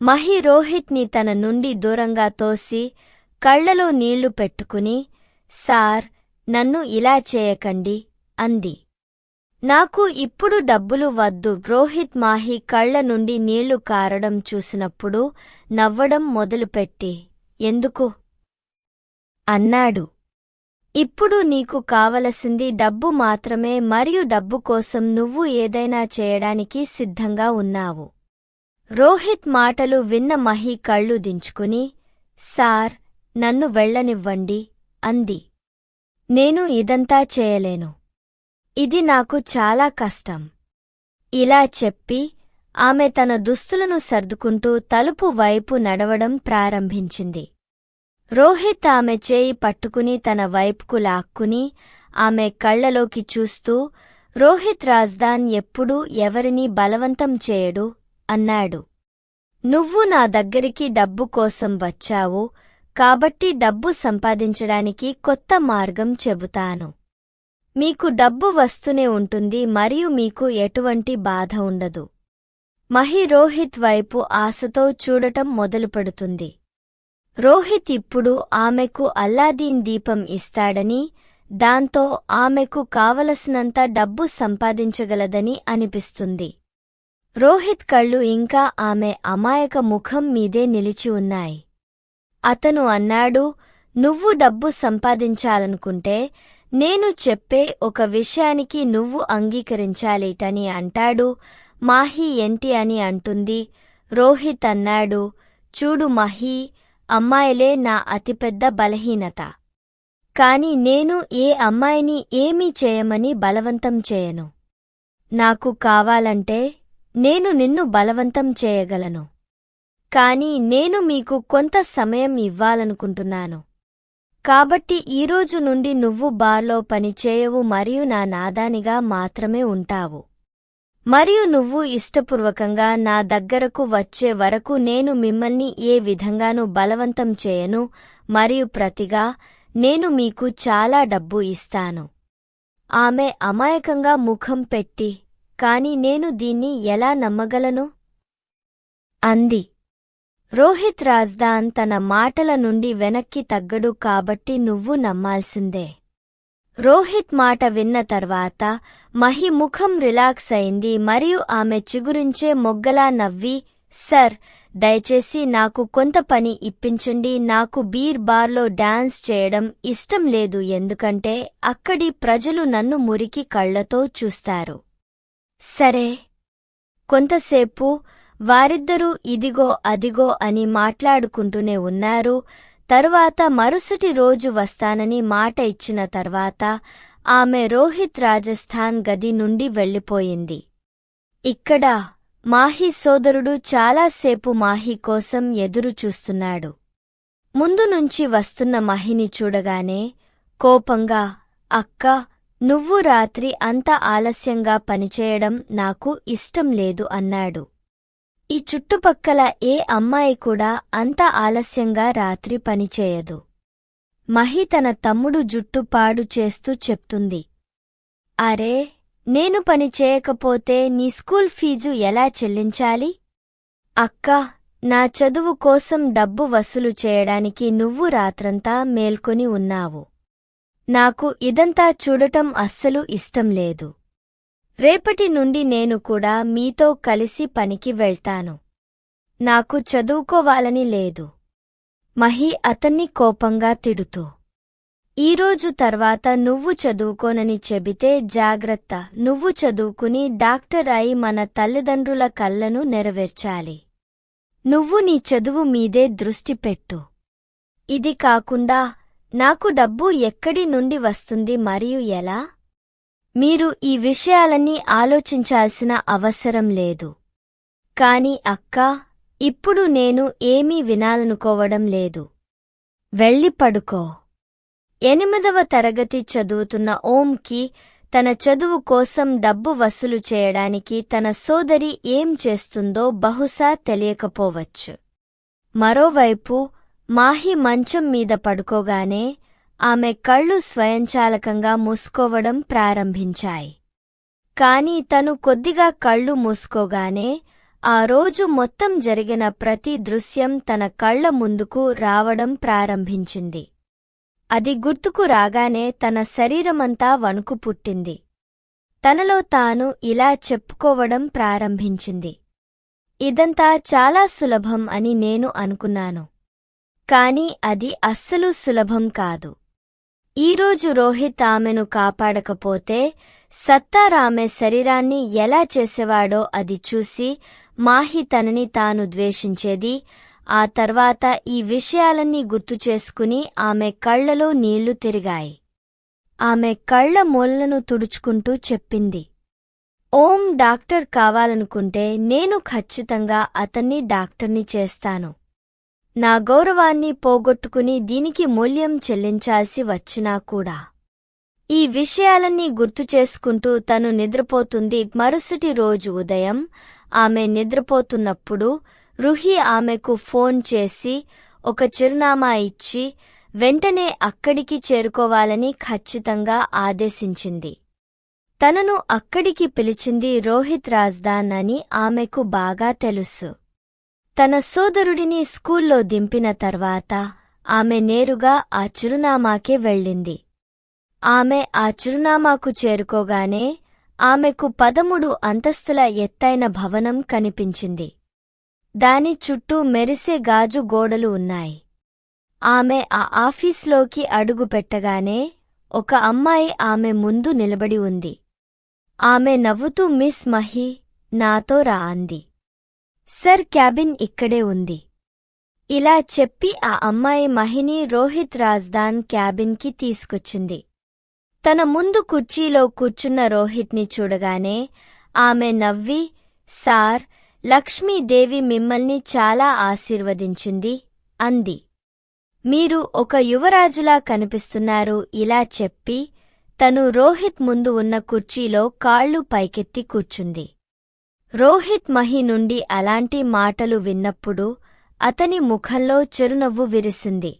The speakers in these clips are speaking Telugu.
మహి రోహిత్ని తన నుండి దూరంగా తోసి కళ్ళలో నీళ్ళు పెట్టుకుని సార్ నన్ను ఇలా చేయకండి అంది. నాకు ఇప్పుడు డబ్బులు వద్దు రోహిత్ మాహి కళ్ళ నుండి నీళ్ళు కారడం చూసినప్పుడు నవ్వడం మొదలుపెట్టి ఎందుకు? అన్నాడు. ఇప్పుడు నీకు కావలసింది డబ్బు మాత్రమే మరియు డబ్బు కోసం నువ్వు ఏదైనా చేయడానికి సిద్ధంగా ఉన్నావు. రోహిత్ మాటలు విన్న మహి కళ్ళు దించుకుని సార్ నన్ను వెళ్ళనివ్వండి అంది. నేను ఇదంతా చేయలేను. ఇది నాకు చాలా కష్టం. ఇలా చెప్పి ఆమె తన దుస్తులను సర్దుకుంటూ తలుపు వైపు నడవడం ప్రారంభించింది. రోహిత్ ఆమె చేయి పట్టుకుని తన వైపుకు లాక్కుని ఆమె కళ్ళలోకి చూస్తూ రోహిత్ రాజ్దాన్ ఎప్పుడూ ఎవరినీ బలవంతం చేయడు అన్నాడు. నువ్వు నా దగ్గరికి డబ్బు కోసం వచ్చావు కాబట్టి డబ్బు సంపాదించడానికి కొత్త మార్గం చెబుతాను. మీకు డబ్బు వస్తూనే ఉంటుంది మరియు మీకు ఎటువంటి బాధ ఉండదు. మహి రోహిత్ వైపు ఆశతో చూడటం మొదలుపెడుతుంది. రోహిత్ ఇప్పుడు ఆమెకు అల్లాదీన్ దీపం ఇస్తాడని దాంతో ఆమెకు కావలసినంత డబ్బు సంపాదించగలదని అనిపిస్తుంది. రోహిత్ కళ్ళు ఇంకా ఆమె అమాయక ముఖం మీదే నిలిచి ఉన్నాయి. అతను అన్నాడు నువ్వు డబ్బు సంపాదించాలనుకుంటే నేను చెప్పే ఒక విషయానికి నువ్వు అంగీకరించాలేటని అంటాడు. మాహి ఏంటి అని అంటుంది. రోహిత్ అన్నాడు చూడు మహీ అమ్మాయిలే నా అతిపెద్ద బలహీనత. కాని నేను ఏ అమ్మాయిని ఏమీ చేయమని బలవంతం చేయను. నాకు కావాలంటే నేను నిన్ను బలవంతం చేయగలను. కాని నేను మీకు కొంత సమయం ఇవ్వాలనుకుంటున్నాను. కాబట్టి ఈరోజు నుండి నువ్వు బార్లో పనిచేయవు మరియు నా నాదానిగా మాత్రమే ఉంటావు. మరియు నువ్వు ఇష్టపూర్వకంగా నా దగ్గరకు వచ్చే వరకు నేను మిమ్మల్ని ఏ విధంగానూ బలవంతం చేయను మరియు ప్రతిగా నేను మీకు చాలా డబ్బు ఇస్తాను. ఆమె అమాయకంగా ముఖం పెట్టి కాని నేను దీన్ని ఎలా నమ్మగలను? అంది. రోహిత్ రాజ్దాన్ తన మాటల నుండి వెనక్కి తగ్గడు కాబట్టి నువ్వు నమ్మాల్సిందే. రోహిత్ మాట విన్న తర్వాత మహి ముఖం రిలాక్స్ అయింది మరియు ఆమె చిగురించే మొగ్గలా నవ్వి సర్ దయచేసి నాకు కొంత పని ఇప్పించండి. నాకు బీర్ బార్లో డాన్స్ చేయడం ఇష్టం లేదు ఎందుకంటే అక్కడి ప్రజలు నన్ను మురికి కళ్ళతో చూస్తారు. సరే. కొంతసేపు వారిద్దరూ ఇదిగో అదిగో అని మాట్లాడుకుంటూనే ఉన్నారు. తరువాత మరుసటి రోజు వస్తానని మాట ఇచ్చిన తర్వాత ఆమె రోహిత్ రాజస్థాన్ గది నుండి వెళ్ళిపోయింది. ఇక్కడ మాహి సోదరుడు చాలాసేపు మాహి కోసం ఎదురు చూస్తున్నాడు. ముందు నుంచి వస్తున్న మహిని చూడగానే కోపంగా అక్క నువ్వు రాత్రి అంత ఆలస్యంగా పనిచేయడం నాకు ఇష్టం లేదు అన్నాడు. ఈ చుట్టుపక్కల ఏ అమ్మాయి కూడా అంత ఆలస్యంగా రాత్రి పనిచేయదు. మహి తన తమ్ముడు జుట్టు పాడు చేస్తూ చెప్తుంది. అరే నేను పని చేయకపోతే నీ స్కూల్ ఫీజు ఎలా చెల్లించాలి? అక్కా నా చదువు కోసం డబ్బు వసూలు చేయడానికి నువ్వు రాత్రంతా మేల్కొని ఉన్నావు. నాకు ఇదంతా చూడటం అస్సలు ఇష్టం లేదు. రేపటి నుండి నేను కూడా మీతో కలిసి పనికి వెళ్తాను. నాకు చదువుకోవాలని లేదు. మహి అతన్ని కోపంగా తిడుతూ. ఈరోజు తర్వాత నువ్వు చదువుకోనని చెబితే జాగ్రత్త నువ్వు చదువుకుని డాక్టర్ అయి మన తల్లిదండ్రుల కళ్ళను నెరవేర్చాలి. నువ్వు నీ చదువు మీదే దృష్టి పెట్టు. ఇది కాకుండా నాకు డబ్బు ఎక్కడి నుండి వస్తుంది మరియు ఎలా? మీరు ఈ విషయాలన్నీ ఆలోచించాల్సిన అవసరం లేదు. కాని అక్క ఇప్పుడు నేను ఏమీ వినాలనుకోవడం లేదు. వెళ్ళి పడుకో. ఎనిమిదవ తరగతి చదువుతున్న ఓంకి తన చదువు కోసం డబ్బు వసూలు చేయడానికి తన సోదరి ఏం చేస్తుందో బహుశా తెలియకపోవచ్చు. మరోవైపు మాహి మంచం మీద పడుకోగానే ఆమె కళ్ళు స్వయంచాలకంగా మూసుకోవడం ప్రారంభించాయి. కాని తను కొద్దిగా కళ్ళు మూసుకోగానే ఆ రోజు మొత్తం జరిగిన ప్రతి దృశ్యం తన కళ్ళ ముందుకు రావడం ప్రారంభించింది. అది గుర్తుకు రాగానే తన శరీరమంతా వణుకు పుట్టింది. తనలో తాను ఇలా చెప్పుకోవడం ప్రారంభించింది. ఇదంతా చాలా సులభం అని నేను అనుకున్నాను. కాని అది అస్సలు సులభం కాదు. ఈరోజు రోహిత్ ఆమెను కాపాడకపోతే సత్తార్ ఆమె శరీరాన్ని ఎలా చేసేవాడో అది చూసి మాహి తనని తాను ద్వేషించేది. ఆ తర్వాత ఈ విషయాలన్నీ గుర్తుచేసుకుని ఆమె కళ్ళలో నీళ్ళు తిరిగాయి. ఆమె కళ్ళ మూలను తుడుచుకుంటూ చెప్పింది. ఓం డాక్టర్ కావాలనుకుంటే నేను ఖచ్చితంగా అతన్ని డాక్టర్ని చేస్తాను. నా గౌరవాన్ని పోగొట్టుకుని దీనికి మూల్యం చెల్లించాల్సి వచ్చినా కూడా. ఈ విషయాలన్నీ గుర్తు చేసుకుంటూ తను నిద్రపోతుంది. మరుసటి రోజు ఉదయం ఆమె నిద్రపోతున్నప్పుడు రుహి ఆమెకు ఫోన్ చేసి ఒక చిరునామా ఇచ్చి వెంటనే అక్కడికి చేరుకోవాలని ఖచ్చితంగా ఆదేశించింది. తనను అక్కడికి పిలిచింది రోహిత్ రాజ్దాన్ అని ఆమెకు బాగా తెలుసు. తన సోదరుడిని స్కూల్లో దింపిన తర్వాత ఆమె నేరుగా ఆ చిరునామాకే వెళ్ళింది. ఆమె ఆ చిరునామాకు చేరుకోగానే ఆమెకు పదమూడు అంతస్తుల ఎత్తైన భవనం కనిపించింది. దాని చుట్టూ మెరిసే గాజు గోడలు ఉన్నాయి. ఆమె ఆ ఆఫీస్లోకి అడుగుపెట్టగానే ఒక అమ్మాయి ఆమె ముందు నిలబడి ఉంది. ఆమె నవ్వుతూ మిస్ మహి నాతో రా అంది. సర్ క్యాబిన్ ఇక్కడే ఉంది. ఇలా చెప్పి ఆ అమ్మాయి మహిని రోహిత్ రాజ్దాన్ క్యాబిన్కి తీసుకొచ్చింది. తన ముందు కుర్చీలో కూర్చున్న రోహిత్ని చూడగానే ఆమె నవ్వి సార్ లక్ష్మీదేవి మిమ్మల్ని చాలా ఆశీర్వదించింది అంది. మీరు ఒక యువరాజులా కనిపిస్తున్నారు ఇలా చెప్పి తను రోహిత్ ముందు ఉన్న కుర్చీలో కాళ్ళు పైకెత్తి కూర్చుంది. రోహిత్ మహి నుండి అలాంటి మాటలు విన్నప్పుడు అతని ముఖంలో చిరునవ్వు విరిసింది.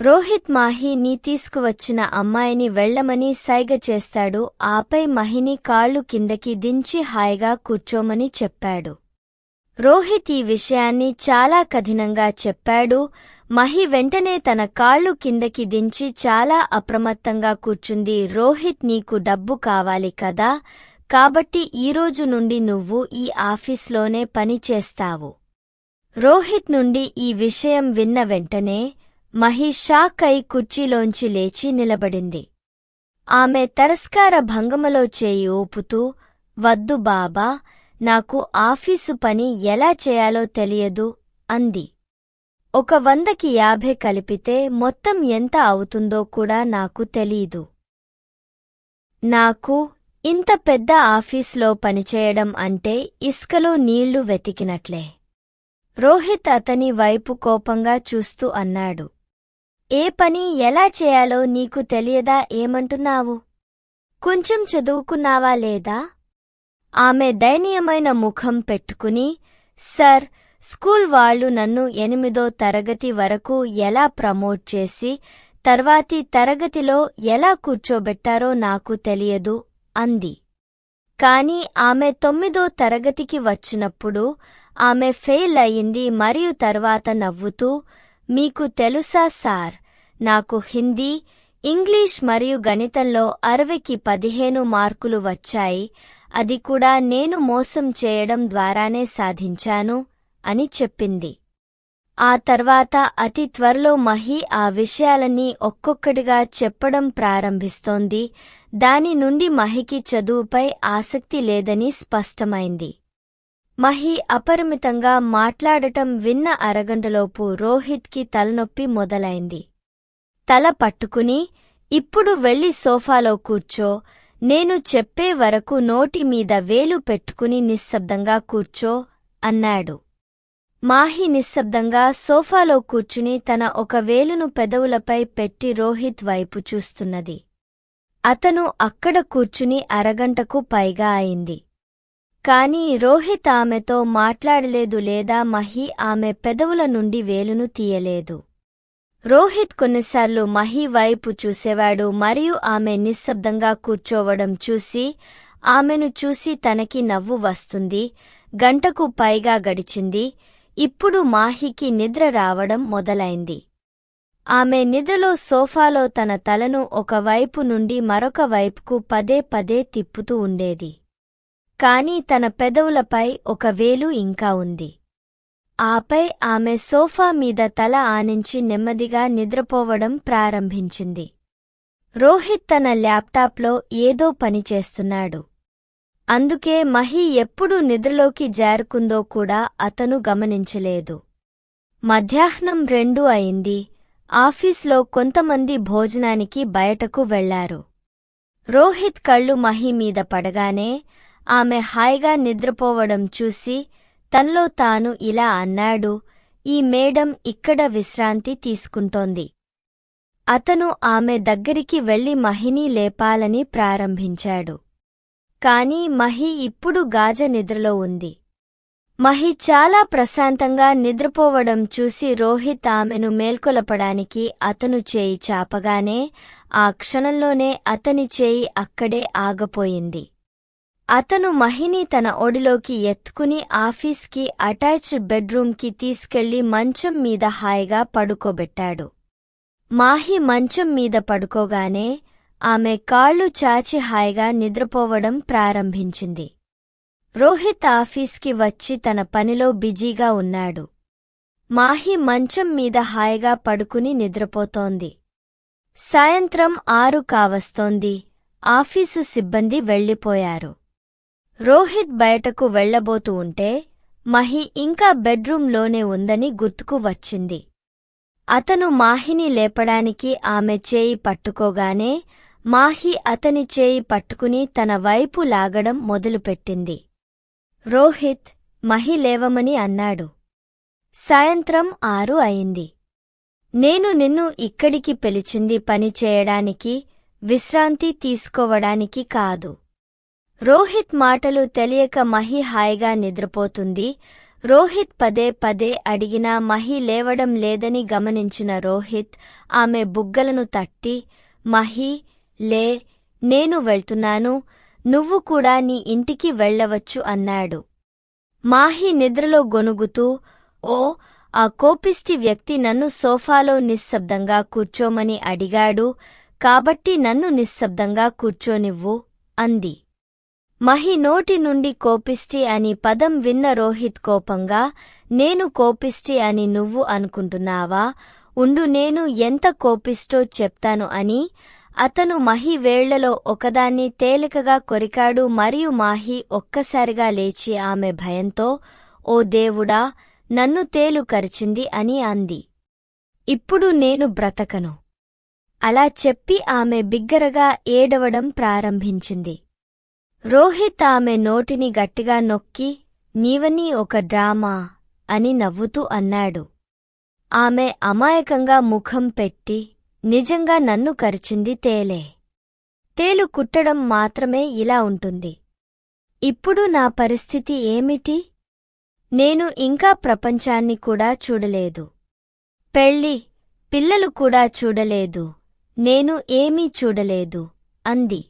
రోహిత్ మాహిని తీసుకువచ్చిన అమ్మాయిని వెళ్ళమని సైగ చేస్తాడు ఆపై మహిని కాళ్ళు కిందకి దించి హాయిగా కూర్చోమని చెప్పాడు. రోహిత్ ఈ విషయాన్ని చాలా కఠినంగా చెప్పాడు మహి వెంటనే తన కాళ్ళు కిందకి దించి చాలా అప్రమత్తంగా కూర్చుంది రోహిత్ నీకు డబ్బు కావాలి కదా కాబట్టి ఈరోజు నుండి నువ్వు ఈ ఆఫీస్లోనే పనిచేస్తావు రోహిత్ నుండి ఈ విషయం విన్న వెంటనే మహి షాక్ అయి కుర్చీలోంచి లేచి నిలబడింది. ఆమె తరస్కార భంగమలో చేయి ఊపుతూ వద్దు బాబా నాకు ఆఫీసు పని ఎలా చేయాలో తెలియదు అంది. ఒక వందకి యాభై కలిపితే మొత్తం ఎంత అవుతుందో కూడా నాకు తెలీదు. నాకు ఇంత పెద్ద ఆఫీస్లో పనిచేయడం అంటే ఇసుకలో నీళ్ళు వెతికినట్లే. రోహిత్ అతని వైపు కోపంగా చూస్తూ అన్నాడు. ఏ పని ఎలా చేయాలో నీకు తెలియదా ఏమంటున్నావు? కొంచెం చదువుకున్నావా లేదా? ఆమె దయనీయమైన ముఖం పెట్టుకుని సర్ స్కూల్ వాళ్ళు నన్ను ఎనిమిదో తరగతి వరకు ఎలా ప్రమోట్ చేసి తర్వాతి తరగతిలో ఎలా కూర్చోబెట్టారో నాకు తెలియదు. అంది. కాని ఆమె తొమ్మిదో తరగతికి వచ్చినప్పుడు ఆమె ఫెయిల్ అయింది మరియు తర్వాత నవ్వుతూ మీకు తెలుసా సార్ నాకు హిందీ ఇంగ్లీష్ మరియు గణితంలో అరవైకి పదిహేను మార్కులు వచ్చాయి అది కూడా నేను మోసం చేయడం ద్వారానే సాధించాను అని చెప్పింది. ఆ తర్వాత అతి త్వరలో మహి ఆ విషయాలన్నీ ఒక్కొక్కటిగా చెప్పడం ప్రారంభిస్తోంది. దాని నుండి మహికి చదువుపై ఆసక్తి లేదని స్పష్టమైంది. మహి అపరిమితంగా మాట్లాడటం విన్న అరగంటలోపు రోహిత్కి తలనొప్పి మొదలైంది. తల పట్టుకుని ఇప్పుడు వెళ్ళి సోఫాలో కూర్చో. నేను చెప్పే వరకు నోటి మీద వేలు పెట్టుకుని నిశ్శబ్దంగా కూర్చో అన్నాడు. మాహి నిశ్శబ్దంగా సోఫాలో కూర్చుని తన ఒక వేలును పెదవులపై పెట్టి రోహిత్ వైపు చూస్తున్నది. అతను అక్కడ కూర్చుని అరగంటకు పైగా అయింది. కాని రోహిత్ ఆమెతో మాట్లాడలేదు లేదా మహి ఆమె పెదవుల నుండి వేలును తీయలేదు. రోహిత్ కొన్నిసార్లు మహి వైపు చూసేవాడు మరియు ఆమె నిశ్శబ్దంగా కూర్చోవడం చూసి ఆమెను చూసి తనకి నవ్వు వస్తుంది గంటకు పైగా గడిచింది ఇప్పుడు మాహికి నిద్ర రావడం మొదలైంది. ఆమె నిద్రలో సోఫాలో తన తలను ఒకవైపు నుండి మరొక వైపుకు పదే పదే తిప్పుతూ ఉండేది. కాని తన పెదవులపై ఒక వేలు ఇంకా ఉంది. ఆపై ఆమె సోఫా మీద తల ఆనించి నెమ్మదిగా నిద్రపోవడం ప్రారంభించింది. రోహిత్ తన ల్యాప్టాప్లో ఏదో పనిచేస్తున్నాడు అందుకే మహి ఎప్పుడు నిద్రలోకి జారుకుందో కూడా అతను గమనించలేదు. మధ్యాహ్నం రెండు అయింది. ఆఫీస్లో కొంతమంది భోజనానికి బయటకు వెళ్ళారు. రోహిత్ కళ్ళు మహి మీద పడగానే ఆమె హాయిగా నిద్రపోవడం చూసి తనలో తాను ఇలా అన్నాడు ఈ మేడం ఇక్కడ విశ్రాంతి తీసుకుంటోంది. అతను ఆమె దగ్గరికి వెళ్ళి మహిని లేపాలని ప్రారంభించాడు. కాని మహి ఇప్పుడు గాజ నిద్రలో ఉంది. మహి చాలా ప్రశాంతంగా నిద్రపోవడం చూసి రోహిత్ ఆమెను మేల్కొలపడానికి అతను చేయి చాపగానే ఆ క్షణంలోనే అతని చేయి అక్కడే ఆగపోయింది. అతను మహిని తన ఒడిలోకి ఎత్తుకుని ఆఫీస్కి అటాచ్డ్ బెడ్రూమ్కి తీసుకెళ్ళి మంచం మీద హాయిగా పడుకోబెట్టాడు. మాహి మంచం మీద పడుకోగానే ఆమె కాళ్ళు చాచి హాయిగా నిద్రపోవడం ప్రారంభించింది. రోహిత్ ఆఫీస్కి వచ్చి తన పనిలో బిజీగా ఉన్నాడు. మాహి మంచం మీద హాయిగా పడుకుని నిద్రపోతోంది. సాయంత్రం ఆరు కావస్తోంది. ఆఫీసు సిబ్బంది వెళ్ళిపోయారు రోహిత్ బయటకు వెళ్ళబోతూ ఉంటే మహి ఇంకా బెడ్రూంలోనే ఉందని గుర్తుకు వచ్చింది. అతను మాహిని లేపడానికి ఆమె చేయి పట్టుకోగానే మాహి అతని చేయి పట్టుకుని తన వైపు లాగడం మొదలుపెట్టింది. రోహిత్ మహి లేవమని అన్నాడు. సాయంత్రం ఆరు అయింది. నేను నిన్ను ఇక్కడికి పిలిచింది పని చేయడానికి విశ్రాంతి తీసుకోవడానికి కాదు. రోహిత్ మాటలు తెలియక మహి హాయిగా నిద్రపోతుంది. రోహిత్ పదే పదే అడిగినా మహి లేవడం లేదని గమనించిన రోహిత్ ఆమె బుగ్గలను తట్టి మహి లే నేను వెళ్తున్నాను. నువ్వు కూడా నీ ఇంటికి వెళ్ళవచ్చు అన్నాడు. మాహి నిద్రలో గొనుగుతూ ఓ ఆ కోపిష్టి వ్యక్తి నన్ను సోఫాలో నిశ్శబ్దంగా కూర్చోమని అడిగాడు. కాబట్టి నన్ను నిశ్శబ్దంగా కూర్చోనివ్వు అంది. మహి నోటి నుండి కోపిష్టి అని పదం విన్న రోహిత్ కోపంగా నేను కోపిష్టి అని నువ్వు అనుకుంటున్నావా? ఉండు నేను ఎంత కోపిస్టో చెప్తాను అని అతను మహి వేళ్ళలో ఒకదాన్ని తేలికగా కొరికాడు మరియు మాహి ఒక్కసారిగా లేచి ఆమె భయంతో ఓ దేవుడా నన్ను తేలు కరిచింది అని అంది. ఇప్పుడు నేను బ్రతకను అలా చెప్పి ఆమె బిగ్గరగా ఏడవడం ప్రారంభించింది. రోహిత్ ఆమె నోటిని గట్టిగా నొక్కి నీవని ఒక డ్రామా అని నవ్వుతూ అన్నాడు. ఆమె అమాయకంగా ముఖం పెట్టి నిజంగా నన్ను కరిచింది తేలే. తేలు కుట్టడం మాత్రమే ఇలా ఉంటుంది. ఇప్పుడు నా పరిస్థితి ఏమిటి? నేను ఇంకా ప్రపంచాన్ని కూడా చూడలేదు. పెళ్ళి పిల్లలు కూడా చూడలేదు. నేను ఏమీ చూడలేదు అంది.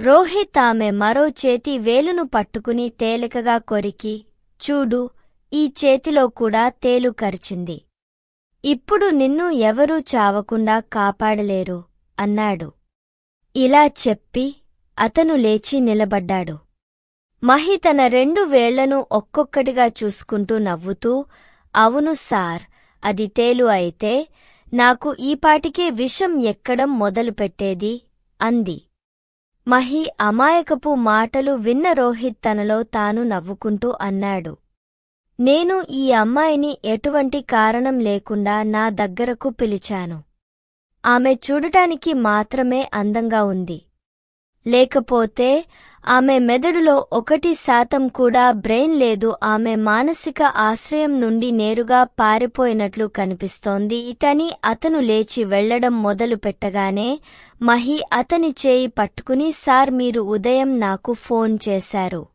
రోహిత్ ఆమె మరో చేతి వేలును పట్టుకుని తేలికగా కొరికి చూడు ఈ చేతిలో కూడా తేలు కరిచింది. ఇప్పుడు నిన్ను ఎవరూ చావకుండా కాపాడలేరు అన్నాడు. ఇలా చెప్పి అతను లేచి నిలబడ్డాడు. మహి తన రెండు వేళ్ళను ఒక్కొక్కటిగా చూసుకుంటూ నవ్వుతూ అవును సార్ అది తేలు అయితే నాకు ఈపాటికే విషం ఎక్కడం మొదలుపెట్టేది అంది. మహి అమాయకపు మాటలు విన్న రోహిత్ తనలో తాను నవ్వుకుంటూ అన్నాడు. నేను ఈ అమ్మాయిని ఎటువంటి కారణం లేకుండా నా దగ్గరకు పిలిచాను. ఆమె చూడటానికి మాత్రమే అందంగా ఉంది. లేకపోతే ఆమె మెదడులో ఒకటి శాతం కూడా బ్రెయిన్ లేదు ఆమె మానసిక ఆశ్రయం నుండి నేరుగా పారిపోయినట్లు కనిపిస్తోంది. ఇటని అతను లేచి వెళ్ళడం మొదలు పెట్టగానే మహి అతని చేయి పట్టుకుని సార్ మీరు ఉదయం నాకు ఫోన్ చేశారు.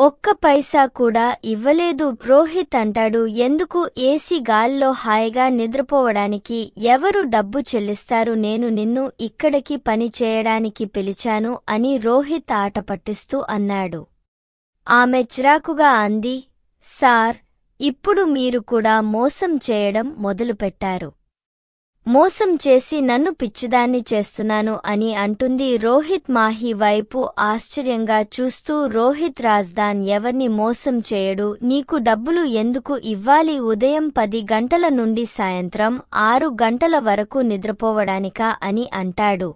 ఒక్క పైసా కూడా ఇవ్వలేదు. రోహిత్ అంటాడు ఎందుకు ఏసీ గాల్లో హాయిగా నిద్రపోవడానికి ఎవరు డబ్బు చెల్లిస్తారు? నేను నిన్ను ఇక్కడికి పని చేయడానికి పిలిచాను అని రోహిత్ ఆట పట్టిస్తూ అన్నాడు. ఆమె చిరాకుగా అంది సార్ ఇప్పుడు మీరు కూడా మోసం చేయడం మొదలుపెట్టారు. మోసం చేసి నన్ను పిచ్చిదాన్ని చేస్తున్నాను అని అంటుంది రోహిత్ మాహి వైపు ఆశ్చర్యంగా చూస్తూ రోహిత్ రాజ్దాన్ ఎవర్ని మోసం చేయడు? నీకు డబ్బులు ఎందుకు ఇవ్వాలి? ఉదయం పది గంటల నుండి సాయంత్రం ఆరు గంటల వరకు నిద్రపోవడానికా? అని అంటాడు.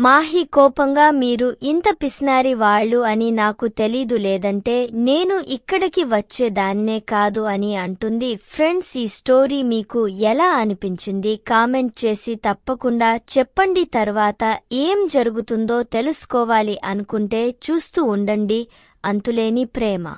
మాహి కోపంగా మీరు ఇంత పిస్నారి వాళ్ళు అని నాకు తెలీదు లేదంటే నేను ఇక్కడికి వచ్చేదాన్నే కాదు అని అంటుంది. ఫ్రెండ్స్ ఈ స్టోరీ మీకు ఎలా అనిపించింది? కామెంట్ చేసి తప్పకుండా చెప్పండి. తర్వాత ఏం జరుగుతుందో తెలుసుకోవాలి అనుకుంటే చూస్తూ ఉండండి. అంతులేని ప్రేమ.